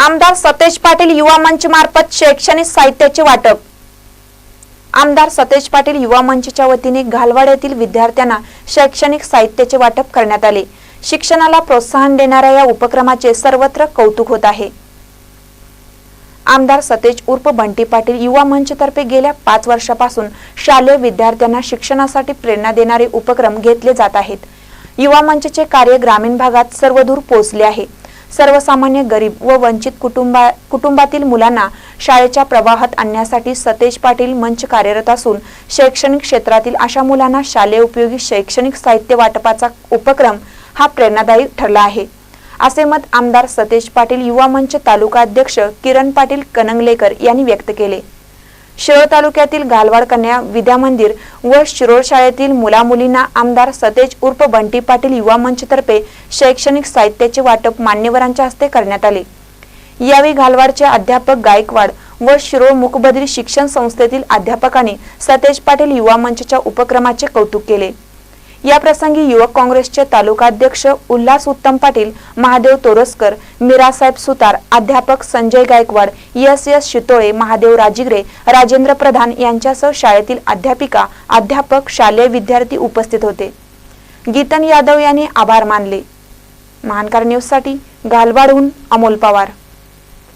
आमदार सतेज पाटील युवा मंच मार्फत शैक्षणिक साहित्याचे वाटप. आमदार सतेज पाटील युवा मंचच्या वतीने घालवाड्यातील विद्यार्थ्यांना शैक्षणिक साहित्याचे वाटप करण्यात आले. शिक्षणाला प्रोत्साहन देणाऱ्या या उपक्रमाचे सर्वत्र कौतुक होत आहे. आमदार सतेज उर्फ बंटी पाटील युवा मंचतर्फे गेल्या पाच वर्षापासून शालेय विद्यार्थ्यांना शिक्षणासाठी प्रेरणा देणारे उपक्रम घेतले जात आहेत. युवा मंचचे कार्य ग्रामीण भागात सर्वदूर पोहोचले आहे. सर्वसामान्य गरीब व वंचित कुटुंबा कुटुंबातील मुलांना शाळेच्या प्रवाहात आणण्यासाठी सतेज पाटील मंच कार्यरत असून शैक्षणिक क्षेत्रातील अशा मुलांना शालेय उपयोगी शैक्षणिक साहित्य वाटपाचा उपक्रम हा प्रेरणादायी ठरला आहे. असे मत आमदार सतेज पाटील युवा मंच तालुका अध्यक्ष किरण पाटील कनंगलेकर यांनी व्यक्त केले. शिरोळ तालुक्यातील गालवाड कन्या विद्या मंदिर व शिरोळ शाळेतील मुलामुलींना आमदार सतेज उर्फ बंटी पाटील युवा मंचतर्फे शैक्षणिक साहित्याचे वाटप मान्यवरांच्या हस्ते करण्यात आले. यावेळी घालवाडचे अध्यापक गायकवाड व शिरोळ मुखबद्री शिक्षण संस्थेतील अध्यापकांनी सतेज पाटील युवा मंचच्या उपक्रमाचे कौतुक केले. या प्रसंगी युवक काँग्रेसचे तालुकाध्यक्ष उल्हास उत्तम पाटील महादेव तोरसकर मीरासाहेब सुतार अध्यापक संजय गायकवाड एस एस शितोळे महादेव राजिगरे राजेंद्र प्रधान यांच्यासह शाळेतील अध्यापिका अध्यापक शालेय विद्यार्थी उपस्थित होते. गीतन यादव यांनी आभार मानले. महानकार न्यूजसाठी घालवाडहून अमोल पवार.